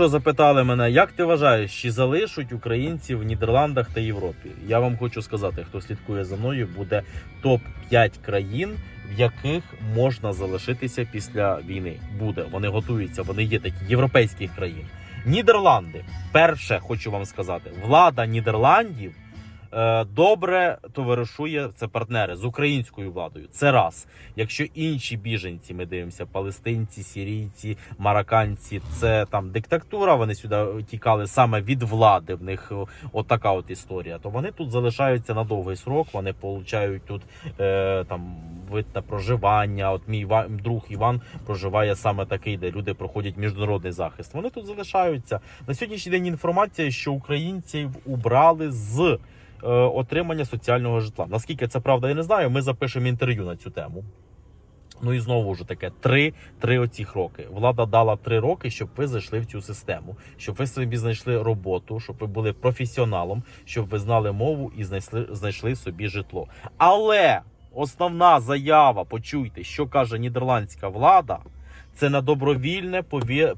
що запитали мене, як ти вважаєш, чи залишать українців в Нідерландах та Європі? Я вам хочу сказати, хто слідкує за мною, буде топ 5 країн, в яких можна залишитися після війни. Буде вони готуються, вони є такі європейських країн. Нідерланди. Перше хочу вам сказати, влада Нідерландів. Е, Добре товаришує це партнери з українською владою. Це раз. Якщо інші біженці, ми дивимося, палестинці, сірійці, марокканці, це там диктатура. Вони сюди тікали саме від влади. В них отака от історія. То вони тут залишаються на довгий срок. Вони получають тут е, там вид на проживання. От мій друг Іван проживає саме такий, де люди проходять міжнародний захист. Вони тут залишаються на сьогоднішній день. Інформація, що українців убрали з е, отримання соціального житла. Наскільки це правда, я не знаю. Ми запишемо інтерв'ю на цю тему. Ну і знову ж таке, три, три оцих роки. Влада дала три роки, щоб ви зайшли в цю систему, щоб ви собі знайшли роботу, щоб ви були професіоналом, щоб ви знали мову і знайшли, знайшли собі житло. Але основна заява, почуйте, що каже нідерландська влада. Це на добровільне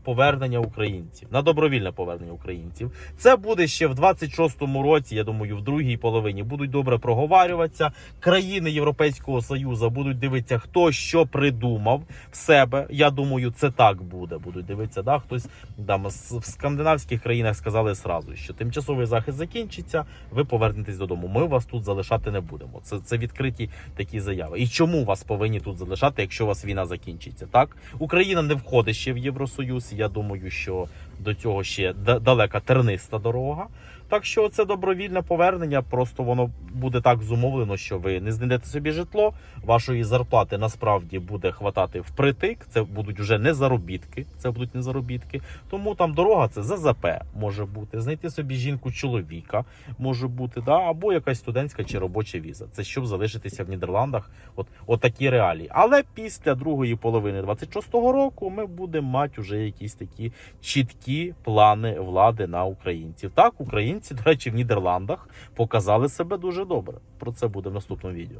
повернення українців. На добровільне повернення українців. Це буде ще в 26-му році. Я думаю, в другій половині будуть добре проговарюватися. Країни Європейського Союзу будуть дивитися, хто що придумав в себе. Я думаю, це так буде. Будуть дивитися, да хтось там в скандинавських країнах сказали сразу, що тимчасовий захист закінчиться. Ви повернетесь додому. Ми вас тут залишати не будемо. Це, це відкриті такі заяви. І чому вас повинні тут залишати, якщо у вас війна закінчиться? Так Україна не входить ще в Євросоюз. Я думаю, що до цього ще далека терниста дорога. Так що це добровільне повернення, просто воно буде так зумовлено, що ви не знайдете собі житло, вашої зарплати насправді буде хватати впритик. Це будуть вже не заробітки, це будуть не заробітки. Тому там дорога це ЗЗП може бути. Знайти собі жінку чоловіка може бути, да, або якась студентська чи робоча віза. Це щоб залишитися в Нідерландах. От, от такі реалії. Але після другої половини 26-го року ми будемо мати вже якісь такі чіткі плани влади на українців. Так, українці, до речі, в Нідерландах показали себе дуже добре. Про це буде в наступному відео.